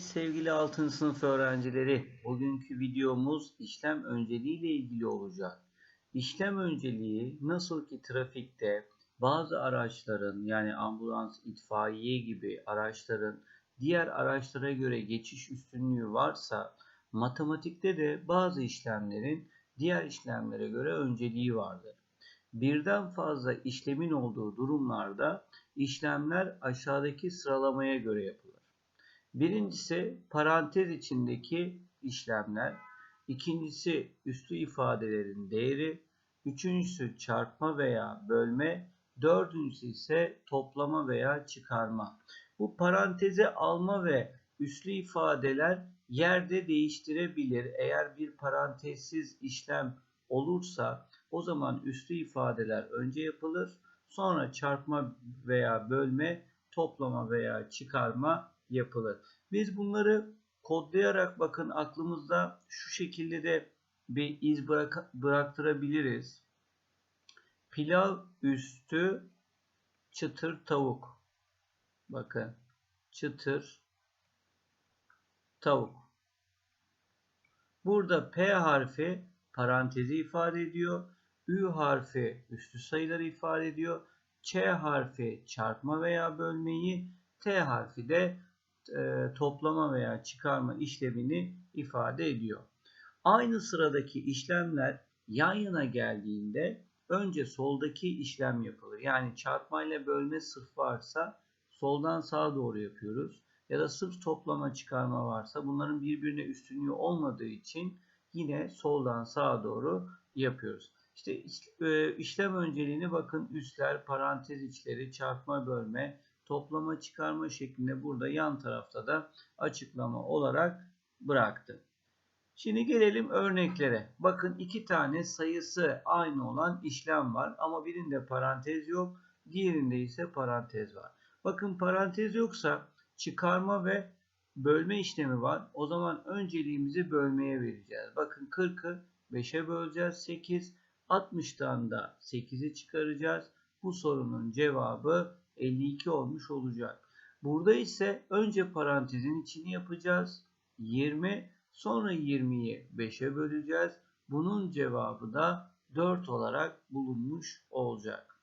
Sevgili 6. sınıf öğrencileri, bugünkü videomuz işlem önceliği ile ilgili olacak. İşlem önceliği nasıl ki trafikte bazı araçların yani ambulans, itfaiye gibi araçların diğer araçlara göre geçiş üstünlüğü varsa matematikte de bazı işlemlerin diğer işlemlere göre önceliği vardır. Birden fazla işlemin olduğu durumlarda işlemler aşağıdaki sıralamaya göre yapılır. Birincisi parantez içindeki işlemler, ikincisi üslü ifadelerin değeri, üçüncüsü çarpma veya bölme, dördüncüsü ise toplama veya çıkarma. Bu paranteze alma ve üslü ifadeler yerde değiştirebilir. Eğer bir parantezsiz işlem olursa o zaman üslü ifadeler önce yapılır. Sonra çarpma veya bölme, toplama veya çıkarma yapılır. Biz bunları kodlayarak bakın aklımızda şu şekilde de bir iz bırak bıraktırabiliriz. Pilav üstü çıtır tavuk. Bakın çıtır tavuk. Burada P harfi parantezi ifade ediyor. Ü harfi üstü sayıları ifade ediyor. Ç harfi çarpma veya bölmeyi, T harfi de e, toplama veya çıkarma işlemini ifade ediyor. Aynı sıradaki işlemler yan yana geldiğinde önce soldaki işlem yapılır. Yani çarpma ile bölme sırf varsa soldan sağa doğru yapıyoruz. Ya da sırf toplama çıkarma varsa bunların birbirine üstünlüğü olmadığı için yine soldan sağa doğru yapıyoruz. İşte e, işlem önceliğini bakın üstler, parantez içleri, çarpma bölme, toplama çıkarma şeklinde burada yan tarafta da açıklama olarak bıraktı. Şimdi gelelim örneklere. Bakın iki tane sayısı aynı olan işlem var ama birinde parantez yok, diğerinde ise parantez var. Bakın parantez yoksa çıkarma ve bölme işlemi var. O zaman önceliğimizi bölmeye vereceğiz. Bakın 40'ı 5'e böleceğiz 8. 60'tan da 8'i çıkaracağız. Bu sorunun cevabı 52 olmuş olacak. Burada ise önce parantezin içini yapacağız. 20 sonra 20'yi 5'e böleceğiz. Bunun cevabı da 4 olarak bulunmuş olacak.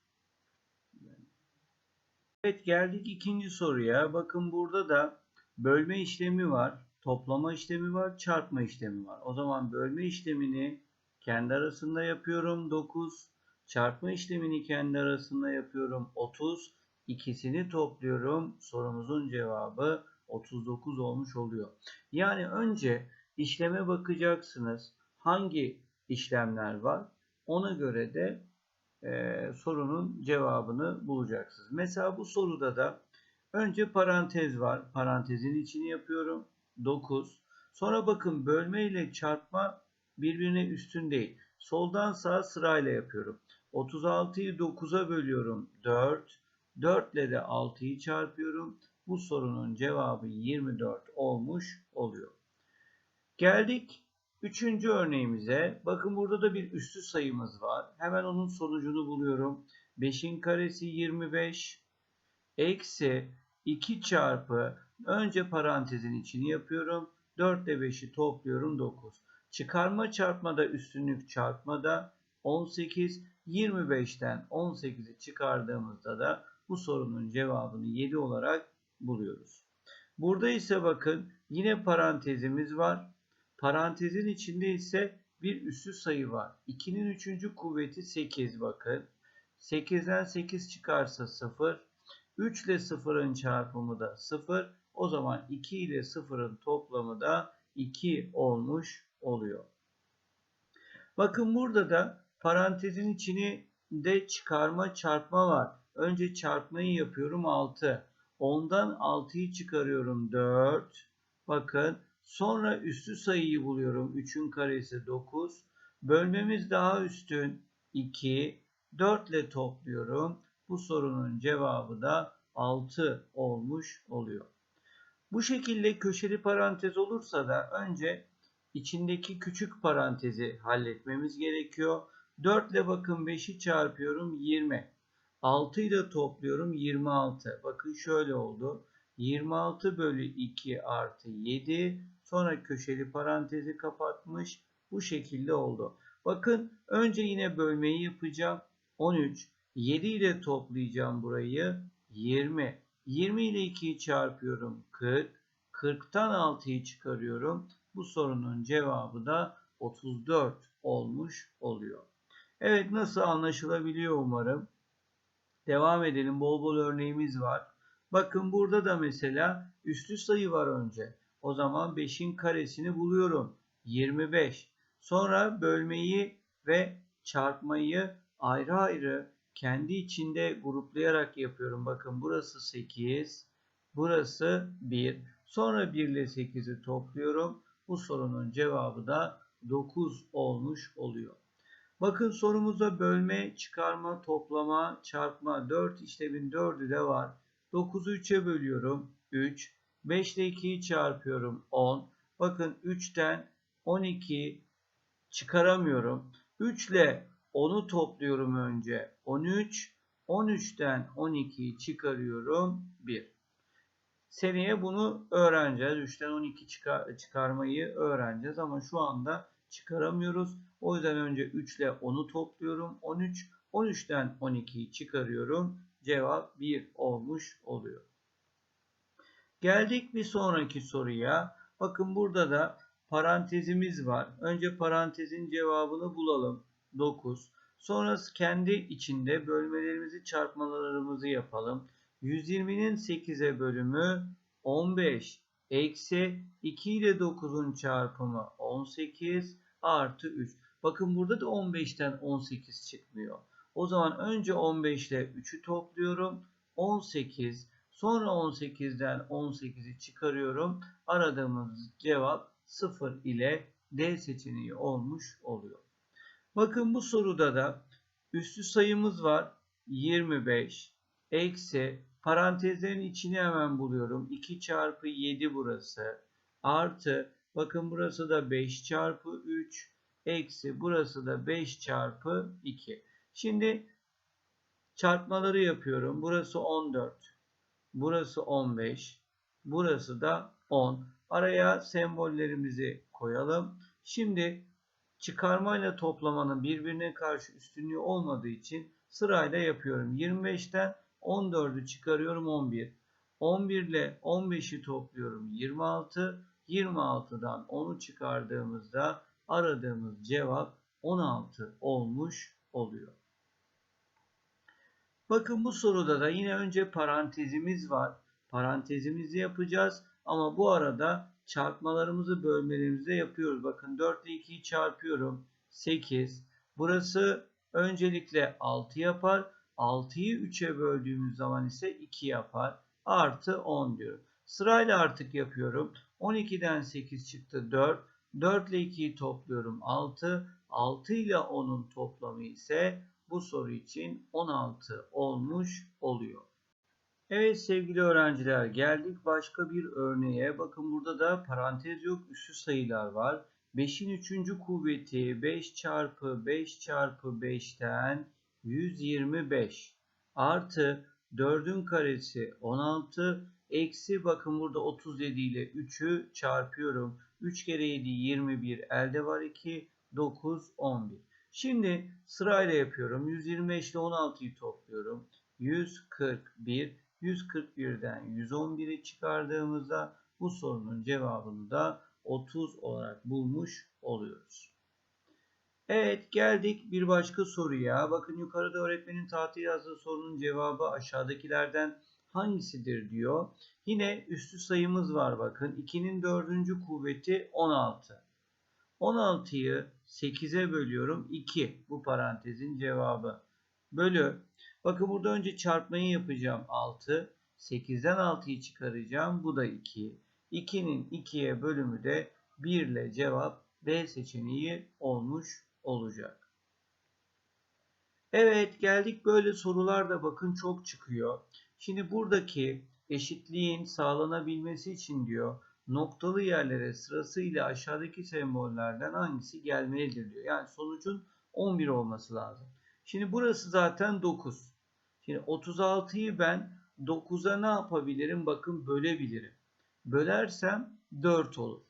Evet geldik ikinci soruya. Bakın burada da bölme işlemi var, toplama işlemi var, çarpma işlemi var. O zaman bölme işlemini kendi arasında yapıyorum 9. Çarpma işlemini kendi arasında yapıyorum 30. İkisini topluyorum. Sorumuzun cevabı 39 olmuş oluyor. Yani önce işleme bakacaksınız. Hangi işlemler var? Ona göre de e, sorunun cevabını bulacaksınız. Mesela bu soruda da önce parantez var. Parantezin içini yapıyorum. 9. Sonra bakın bölme ile çarpma birbirine üstün değil. Soldan sağa sırayla yapıyorum. 36'yı 9'a bölüyorum. 4. 4 ile de 6'yı çarpıyorum. Bu sorunun cevabı 24 olmuş oluyor. Geldik üçüncü örneğimize. Bakın burada da bir üstü sayımız var. Hemen onun sonucunu buluyorum. 5'in karesi 25 eksi 2 çarpı önce parantezin içini yapıyorum. 4 ile 5'i topluyorum 9. Çıkarma çarpmada üstünlük çarpmada 18 25'ten 18'i çıkardığımızda da bu sorunun cevabını 7 olarak buluyoruz. Burada ise bakın yine parantezimiz var. Parantezin içinde ise bir üssü sayı var. 2'nin 3. kuvveti 8 bakın. 8'den 8 çıkarsa 0. 3 ile 0'ın çarpımı da 0. O zaman 2 ile 0'ın toplamı da 2 olmuş oluyor. Bakın burada da parantezin içini de çıkarma çarpma var. Önce çarpmayı yapıyorum 6. 10'dan 6'yı çıkarıyorum 4. Bakın sonra üstü sayıyı buluyorum. 3'ün karesi 9. Bölmemiz daha üstün 2. 4 ile topluyorum. Bu sorunun cevabı da 6 olmuş oluyor. Bu şekilde köşeli parantez olursa da önce içindeki küçük parantezi halletmemiz gerekiyor. 4 ile bakın 5'i çarpıyorum 20. 6 ile topluyorum 26. Bakın şöyle oldu. 26 bölü 2 artı 7 sonra köşeli parantezi kapatmış. Bu şekilde oldu. Bakın önce yine bölmeyi yapacağım. 13. 7 ile toplayacağım burayı. 20. 20 ile 2'yi çarpıyorum. 40. 40'tan 6'yı çıkarıyorum. Bu sorunun cevabı da 34 olmuş oluyor. Evet nasıl anlaşılabiliyor umarım. Devam edelim. Bol bol örneğimiz var. Bakın burada da mesela üslü sayı var önce. O zaman 5'in karesini buluyorum. 25. Sonra bölmeyi ve çarpmayı ayrı ayrı kendi içinde gruplayarak yapıyorum. Bakın burası 8, burası 1. Sonra 1 ile 8'i topluyorum. Bu sorunun cevabı da 9 olmuş oluyor. Bakın sorumuzda bölme, çıkarma, toplama, çarpma 4 işlemin 4'ü de var. 9'u 3'e bölüyorum. 3. 5 ile 2'yi çarpıyorum. 10. Bakın 3'ten 12 çıkaramıyorum. 3 ile 10'u topluyorum önce. 13. 13'ten 12'yi çıkarıyorum. 1. Seneye bunu öğreneceğiz. 3'ten 12 çıkar, çıkarmayı öğreneceğiz ama şu anda çıkaramıyoruz. O yüzden önce 3 ile 10'u topluyorum. 13. 13'ten 12'yi çıkarıyorum. Cevap 1 olmuş oluyor. Geldik bir sonraki soruya. Bakın burada da parantezimiz var. Önce parantezin cevabını bulalım. 9. Sonrası kendi içinde bölmelerimizi çarpmalarımızı yapalım. 120'nin 8'e bölümü 15. Eksi 2 ile 9'un çarpımı 18 artı 3. Bakın burada da 15'ten 18 çıkmıyor. O zaman önce 15 ile 3'ü topluyorum. 18 sonra 18'den 18'i çıkarıyorum. Aradığımız cevap 0 ile D seçeneği olmuş oluyor. Bakın bu soruda da üstü sayımız var. 25 eksi parantezlerin içini hemen buluyorum. 2 çarpı 7 burası artı bakın burası da 5 çarpı 3 eksi burası da 5 çarpı 2. Şimdi çarpmaları yapıyorum. Burası 14. Burası 15. Burası da 10. Araya sembollerimizi koyalım. Şimdi çıkarmayla toplamanın birbirine karşı üstünlüğü olmadığı için sırayla yapıyorum. 25'ten 14'ü çıkarıyorum 11. 11 ile 15'i topluyorum 26. 26'dan 10'u çıkardığımızda aradığımız cevap 16 olmuş oluyor. Bakın bu soruda da yine önce parantezimiz var. Parantezimizi yapacağız ama bu arada çarpmalarımızı bölmelerimizi yapıyoruz. Bakın 4 ile 2'yi çarpıyorum. 8. Burası öncelikle 6 yapar. 6'yı 3'e böldüğümüz zaman ise 2 yapar. Artı 10 diyorum. Sırayla artık yapıyorum. 12'den 8 çıktı 4. 4 ile 2'yi topluyorum 6. 6 ile 10'un toplamı ise bu soru için 16 olmuş oluyor. Evet sevgili öğrenciler geldik başka bir örneğe. Bakın burada da parantez yok üssü sayılar var. 5'in 3. kuvveti 5 çarpı 5 çarpı 5'ten 125 artı 4'ün karesi 16 eksi bakın burada 37 ile 3'ü çarpıyorum. 3 kere 7 21 elde var 2 9 11. Şimdi sırayla yapıyorum. 125 ile 16'yı topluyorum. 141 141'den 111'i çıkardığımızda bu sorunun cevabını da 30 olarak bulmuş oluyoruz. Evet geldik bir başka soruya. Bakın yukarıda öğretmenin tahtaya yazdığı sorunun cevabı aşağıdakilerden hangisidir diyor. Yine üstü sayımız var bakın. 2'nin 4. kuvveti 16. 16'yı 8'e bölüyorum. 2 bu parantezin cevabı. Bölü. Bakın burada önce çarpmayı yapacağım. 6. 8'den 6'yı çıkaracağım. Bu da 2. 2'nin 2'ye bölümü de 1 ile cevap B seçeneği olmuş olacak. Evet geldik böyle sorular da bakın çok çıkıyor. Şimdi buradaki eşitliğin sağlanabilmesi için diyor noktalı yerlere sırasıyla aşağıdaki sembollerden hangisi gelmelidir diyor. Yani sonucun 11 olması lazım. Şimdi burası zaten 9. Şimdi 36'yı ben 9'a ne yapabilirim? Bakın bölebilirim. Bölersem 4 olur.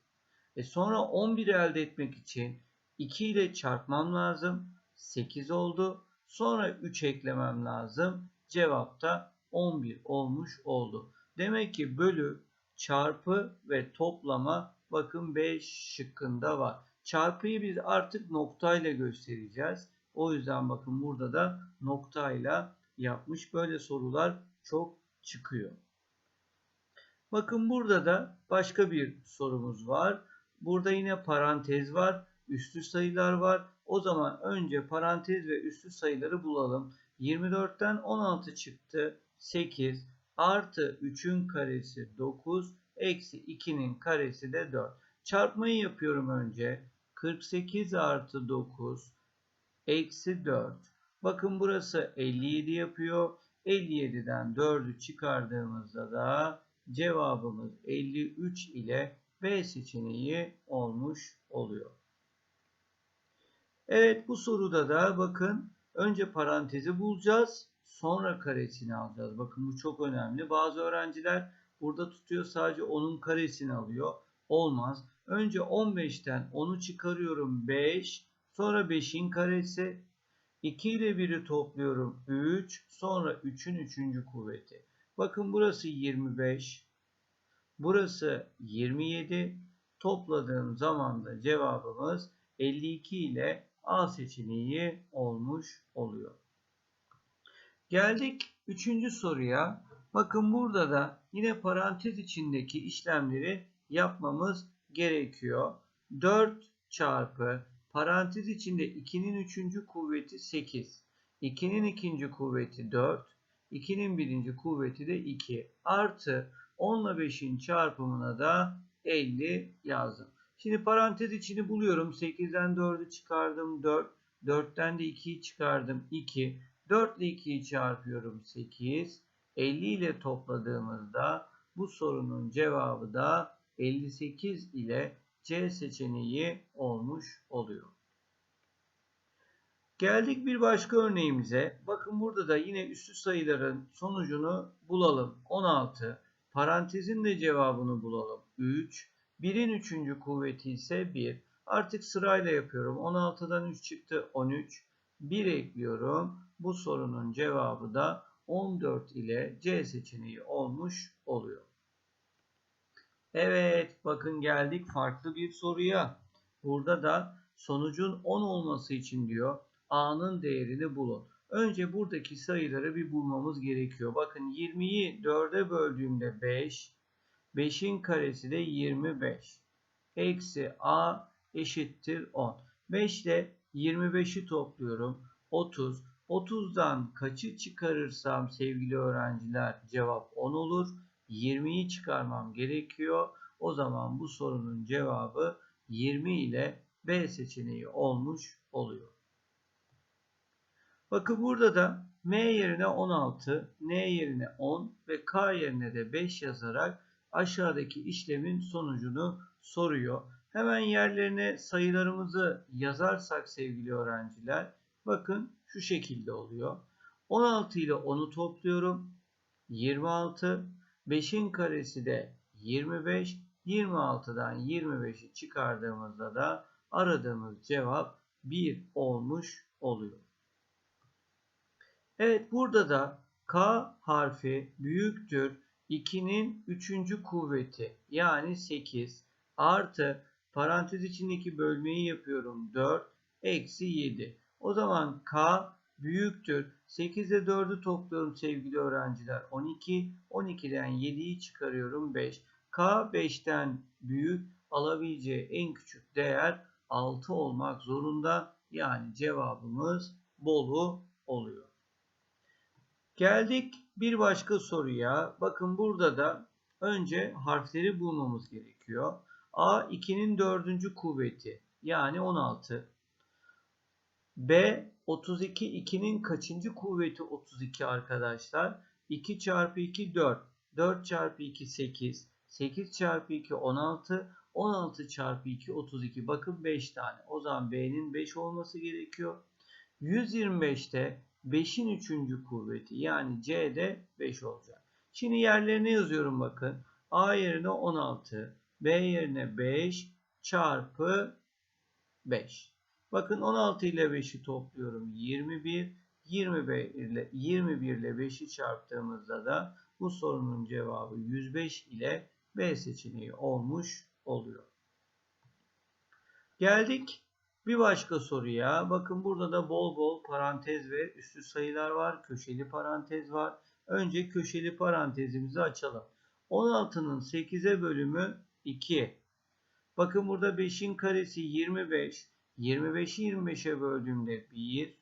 E sonra 11 elde etmek için 2 ile çarpmam lazım. 8 oldu. Sonra 3 eklemem lazım. Cevap da 11 olmuş oldu. Demek ki bölü, çarpı ve toplama bakın B şıkkında var. Çarpıyı biz artık noktayla göstereceğiz. O yüzden bakın burada da noktayla yapmış. Böyle sorular çok çıkıyor. Bakın burada da başka bir sorumuz var. Burada yine parantez var. Üstü sayılar var. O zaman önce parantez ve üstü sayıları bulalım. 24'ten 16 çıktı. 8 artı 3'ün karesi 9 eksi 2'nin karesi de 4. Çarpmayı yapıyorum önce. 48 artı 9 eksi 4. Bakın burası 57 yapıyor. 57'den 4'ü çıkardığımızda da cevabımız 53 ile B seçeneği olmuş oluyor. Evet bu soruda da bakın önce parantezi bulacağız. Sonra karesini alacağız. Bakın bu çok önemli. Bazı öğrenciler burada tutuyor sadece onun karesini alıyor. Olmaz. Önce 15'ten 10'u çıkarıyorum 5. Sonra 5'in karesi. 2 ile 1'i topluyorum 3. Sonra 3'ün 3. kuvveti. Bakın burası 25. Burası 27. Topladığım zaman da cevabımız 52 ile A seçeneği olmuş oluyor. Geldik 3. soruya. Bakın burada da yine parantez içindeki işlemleri yapmamız gerekiyor. 4 çarpı parantez içinde 2'nin 3. kuvveti 8. 2'nin 2. kuvveti 4. 2'nin 1. kuvveti de 2. Artı 10 ile 5'in çarpımına da 50 yazdım. Şimdi parantez içini buluyorum. 8'den 4'ü çıkardım 4. 4'ten de 2'yi çıkardım 2. 4 ile 2'yi çarpıyorum 8. 50 ile topladığımızda bu sorunun cevabı da 58 ile C seçeneği olmuş oluyor. Geldik bir başka örneğimize. Bakın burada da yine üstü sayıların sonucunu bulalım. 16. Parantezin de cevabını bulalım. 3. 1'in 3. kuvveti ise 1. Artık sırayla yapıyorum. 16'dan 3 çıktı 13. 1 ekliyorum. Bu sorunun cevabı da 14 ile C seçeneği olmuş oluyor. Evet bakın geldik farklı bir soruya. Burada da sonucun 10 olması için diyor A'nın değerini bulun. Önce buradaki sayıları bir bulmamız gerekiyor. Bakın 20'yi 4'e böldüğümde 5. 5'in karesi de 25. Eksi A eşittir 10. 5 ile 25'i topluyorum. 30. 30'dan kaçı çıkarırsam sevgili öğrenciler cevap 10 olur. 20'yi çıkarmam gerekiyor. O zaman bu sorunun cevabı 20 ile B seçeneği olmuş oluyor. Bakın burada da M yerine 16, N yerine 10 ve K yerine de 5 yazarak aşağıdaki işlemin sonucunu soruyor. Hemen yerlerine sayılarımızı yazarsak sevgili öğrenciler bakın şu şekilde oluyor. 16 ile 10'u topluyorum. 26. 5'in karesi de 25. 26'dan 25'i çıkardığımızda da aradığımız cevap 1 olmuş oluyor. Evet burada da K harfi büyüktür 2'nin 3. kuvveti yani 8 artı parantez içindeki bölmeyi yapıyorum 4 eksi 7. O zaman K büyüktür. 8 ile 4'ü topluyorum sevgili öğrenciler. 12. 12'den 7'yi çıkarıyorum 5. K 5'ten büyük alabileceği en küçük değer 6 olmak zorunda. Yani cevabımız Bolu oluyor. Geldik bir başka soruya. Bakın burada da önce harfleri bulmamız gerekiyor. A 2'nin 4. kuvveti yani 16. B 32 2'nin kaçıncı kuvveti 32 arkadaşlar? 2 çarpı 2 4. 4 çarpı 2 8. 8 çarpı 2 16. 16 çarpı 2 32. Bakın 5 tane. O zaman B'nin 5 olması gerekiyor. 125'te 5'in 3. kuvveti yani C'de 5 olacak. Şimdi yerlerine yazıyorum bakın. A yerine 16, B yerine 5 çarpı 5. Bakın 16 ile 5'i topluyorum. 21. 21 ile 21 ile 5'i çarptığımızda da bu sorunun cevabı 105 ile B seçeneği olmuş oluyor. Geldik bir başka soruya. Bakın burada da bol bol parantez ve üstü sayılar var. Köşeli parantez var. Önce köşeli parantezimizi açalım. 16'nın 8'e bölümü 2. Bakın burada 5'in karesi 25. 25'i 25'e böldüğümde 1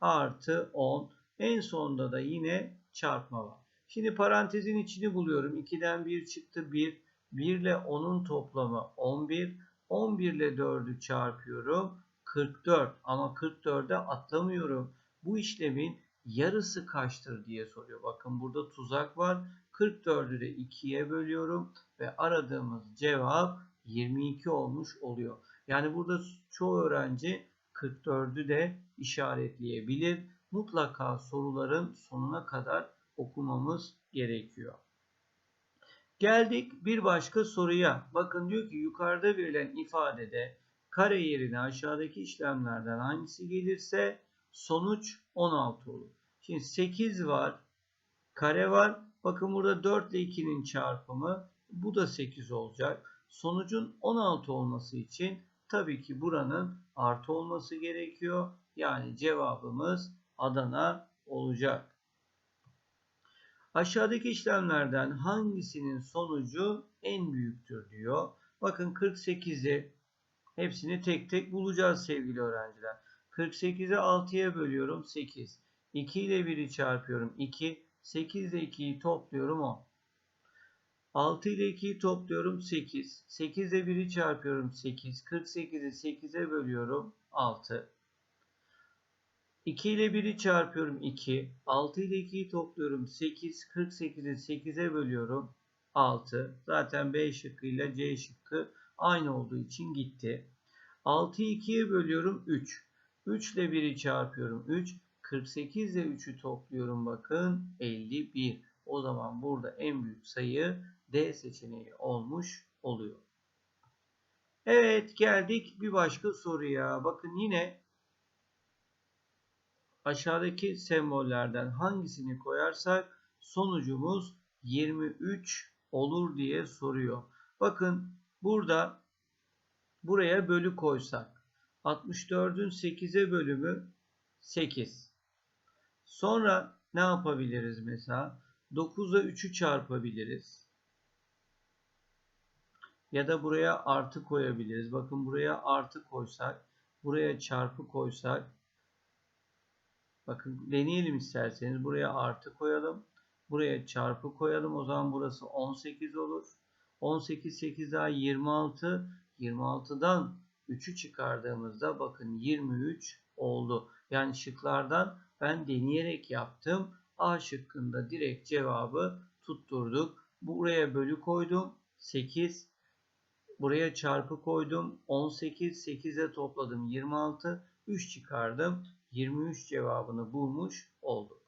artı 10. En sonunda da yine çarpma var. Şimdi parantezin içini buluyorum. 2'den 1 çıktı 1. 1 ile 10'un toplamı 11. 11 ile 4'ü çarpıyorum. 44 ama 44'e atlamıyorum. Bu işlemin yarısı kaçtır diye soruyor. Bakın burada tuzak var. 44'ü de 2'ye bölüyorum ve aradığımız cevap 22 olmuş oluyor. Yani burada çoğu öğrenci 44'ü de işaretleyebilir. Mutlaka soruların sonuna kadar okumamız gerekiyor. Geldik bir başka soruya. Bakın diyor ki yukarıda verilen ifadede kare yerine aşağıdaki işlemlerden hangisi gelirse sonuç 16 olur. Şimdi 8 var, kare var. Bakın burada 4 ile 2'nin çarpımı bu da 8 olacak. Sonucun 16 olması için tabii ki buranın artı olması gerekiyor. Yani cevabımız Adana olacak. Aşağıdaki işlemlerden hangisinin sonucu en büyüktür diyor. Bakın 48'i hepsini tek tek bulacağız sevgili öğrenciler. 48'i 6'ya bölüyorum 8. 2 ile 1'i çarpıyorum 2. 8 ile 2'yi topluyorum 10. 6 ile 2'yi topluyorum 8. 8 ile 1'i çarpıyorum 8. 48'i 8'e bölüyorum 6. 2 ile 1'i çarpıyorum 2. 6 ile 2'yi topluyorum 8. 48'i 8'e bölüyorum 6. Zaten B şıkkı ile C şıkkı aynı olduğu için gitti. 6'yı 2'ye bölüyorum 3. 3 ile 1'i çarpıyorum 3. 48 ile 3'ü topluyorum bakın 51. O zaman burada en büyük sayı D seçeneği olmuş oluyor. Evet geldik bir başka soruya. Bakın yine aşağıdaki sembollerden hangisini koyarsak sonucumuz 23 olur diye soruyor. Bakın burada buraya bölü koysak 64'ün 8'e bölümü 8. Sonra ne yapabiliriz mesela? 9'a 3'ü çarpabiliriz. Ya da buraya artı koyabiliriz. Bakın buraya artı koysak, buraya çarpı koysak. Bakın deneyelim isterseniz. Buraya artı koyalım. Buraya çarpı koyalım. O zaman burası 18 olur. 18, 8 daha 26. 26'dan 3'ü çıkardığımızda bakın 23 oldu. Yani şıklardan ben deneyerek yaptım. A şıkkında direkt cevabı tutturduk. Buraya bölü koydum. 8. Buraya çarpı koydum. 18. 8'e topladım. 26. 3 çıkardım. 23 cevabını bulmuş olduk.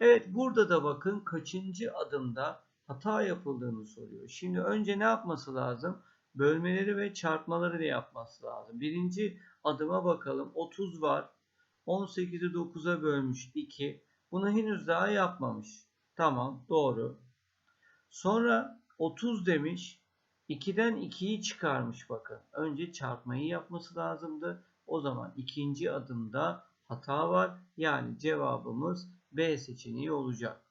Evet burada da bakın kaçıncı adımda hata yapıldığını soruyor. Şimdi önce ne yapması lazım? Bölmeleri ve çarpmaları da yapması lazım. Birinci adıma bakalım. 30 var. 18'i 9'a bölmüş 2. Bunu henüz daha yapmamış. Tamam doğru. Sonra 30 demiş. 2'den 2'yi çıkarmış bakın. Önce çarpmayı yapması lazımdı. O zaman ikinci adımda hata var. Yani cevabımız B seçeneği olacak.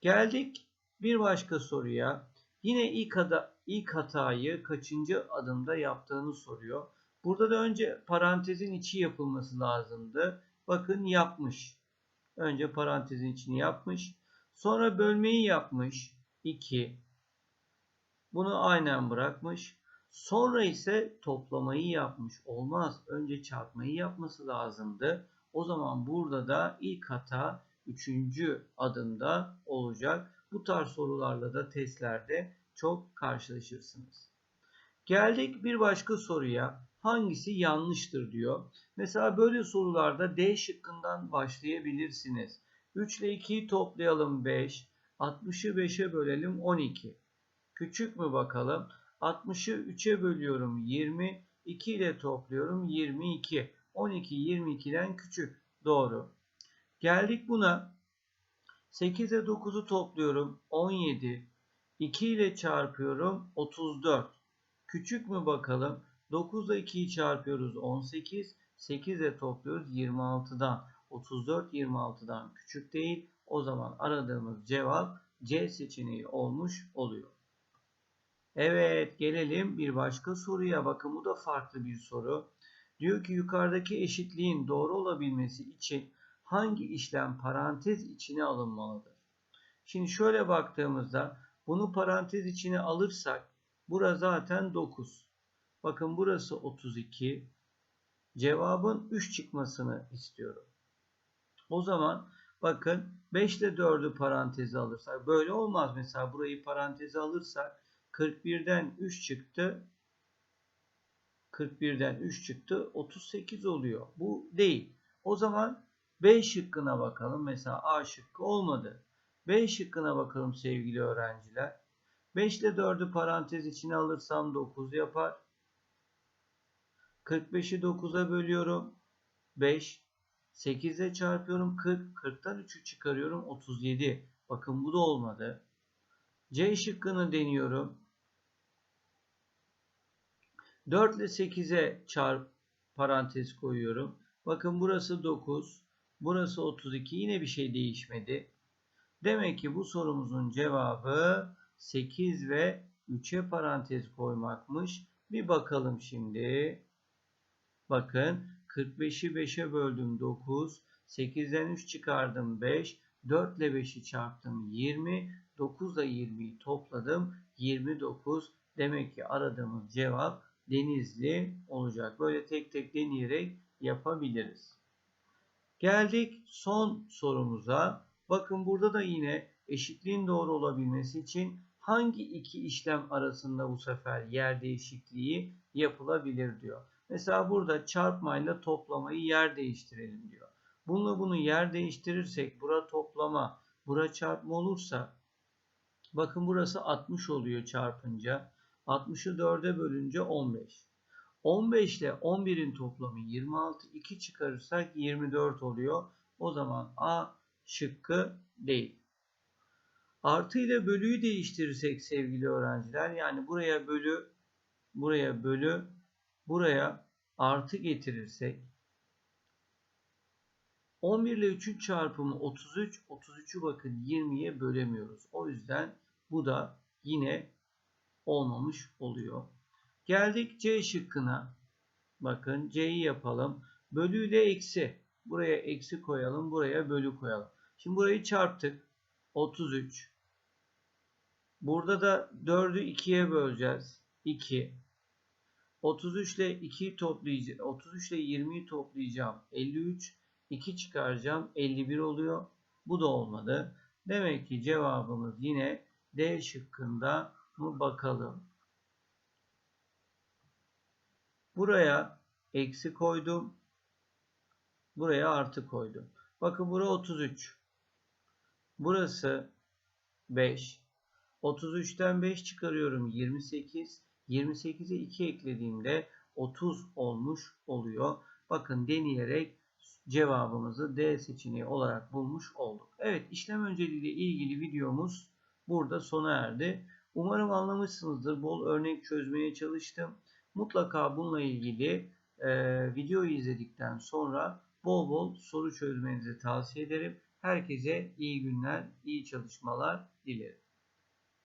Geldik bir başka soruya. Yine ilk, ada, ilk hatayı kaçıncı adımda yaptığını soruyor. Burada da önce parantezin içi yapılması lazımdı. Bakın yapmış. Önce parantezin içini yapmış. Sonra bölmeyi yapmış. 2. Bunu aynen bırakmış. Sonra ise toplamayı yapmış. Olmaz. Önce çarpmayı yapması lazımdı. O zaman burada da ilk hata 3. adımda olacak. Bu tarz sorularla da testlerde çok karşılaşırsınız. Geldik bir başka soruya. Hangisi yanlıştır diyor. Mesela böyle sorularda D şıkkından başlayabilirsiniz. 3 ile 2'yi toplayalım 5. 60'ı 5'e bölelim 12. Küçük mü bakalım? 60'ı 3'e bölüyorum 20. 2 ile topluyorum 22. 12 22'den küçük. Doğru. Geldik buna. 8 ile 9'u topluyorum 17. 2 ile çarpıyorum 34. Küçük mü bakalım? 9 ile 2'yi çarpıyoruz 18. 8 ile topluyoruz 26'dan. 34 26'dan küçük değil. O zaman aradığımız cevap C seçeneği olmuş oluyor. Evet gelelim bir başka soruya. Bakın bu da farklı bir soru. Diyor ki yukarıdaki eşitliğin doğru olabilmesi için hangi işlem parantez içine alınmalıdır? Şimdi şöyle baktığımızda bunu parantez içine alırsak burası zaten 9. Bakın burası 32. Cevabın 3 çıkmasını istiyorum. O zaman bakın 5 ile 4'ü paranteze alırsak böyle olmaz. Mesela burayı paranteze alırsak 41'den 3 çıktı. 41'den 3 çıktı. 38 oluyor. Bu değil. O zaman B şıkkına bakalım. Mesela A şıkkı olmadı. B şıkkına bakalım sevgili öğrenciler. 5 ile 4'ü parantez içine alırsam 9 yapar. 45'i 9'a bölüyorum. 5. 8'e çarpıyorum 40. 40'tan 3'ü çıkarıyorum 37. Bakın bu da olmadı. C şıkkını deniyorum. 4 ile 8'e çarp parantez koyuyorum. Bakın burası 9. Burası 32. Yine bir şey değişmedi. Demek ki bu sorumuzun cevabı 8 ve 3'e parantez koymakmış. Bir bakalım şimdi. Bakın 45'i 5'e böldüm 9. 8'den 3 çıkardım 5. 4 ile 5'i çarptım 20. 9 ile 20'yi topladım. 29. Demek ki aradığımız cevap Denizli olacak. Böyle tek tek deneyerek yapabiliriz. Geldik son sorumuza. Bakın burada da yine eşitliğin doğru olabilmesi için hangi iki işlem arasında bu sefer yer değişikliği yapılabilir diyor. Mesela burada çarpmayla toplamayı yer değiştirelim diyor. Bununla bunu yer değiştirirsek bura toplama, bura çarpma olursa bakın burası 60 oluyor çarpınca. 60'ı 4'e bölünce 15. 15 ile 11'in toplamı 26. 2 çıkarırsak 24 oluyor. O zaman A şıkkı değil. Artı ile bölüyü değiştirirsek sevgili öğrenciler yani buraya bölü, buraya bölü, buraya artı getirirsek 11 ile 3'ün çarpımı 33. 33'ü bakın 20'ye bölemiyoruz. O yüzden bu da yine olmamış oluyor. Geldik C şıkkına. Bakın C'yi yapalım. Bölü ile eksi. Buraya eksi koyalım. Buraya bölü koyalım. Şimdi burayı çarptık. 33. Burada da 4'ü 2'ye böleceğiz. 2. 33 ile 2'yi toplayacağım. 33 ile 20'yi toplayacağım. 53. 2 çıkaracağım. 51 oluyor. Bu da olmadı. Demek ki cevabımız yine D şıkkında mı bakalım. Buraya eksi koydum. Buraya artı koydum. Bakın bura 33. Burası 5. 33'ten 5 çıkarıyorum 28. 28'e 2 eklediğimde 30 olmuş oluyor. Bakın deneyerek cevabımızı D seçeneği olarak bulmuş olduk. Evet işlem önceliğiyle ilgili videomuz burada sona erdi. Umarım anlamışsınızdır. Bol örnek çözmeye çalıştım. Mutlaka bununla ilgili e, videoyu izledikten sonra bol bol soru çözmenizi tavsiye ederim. Herkese iyi günler, iyi çalışmalar dilerim.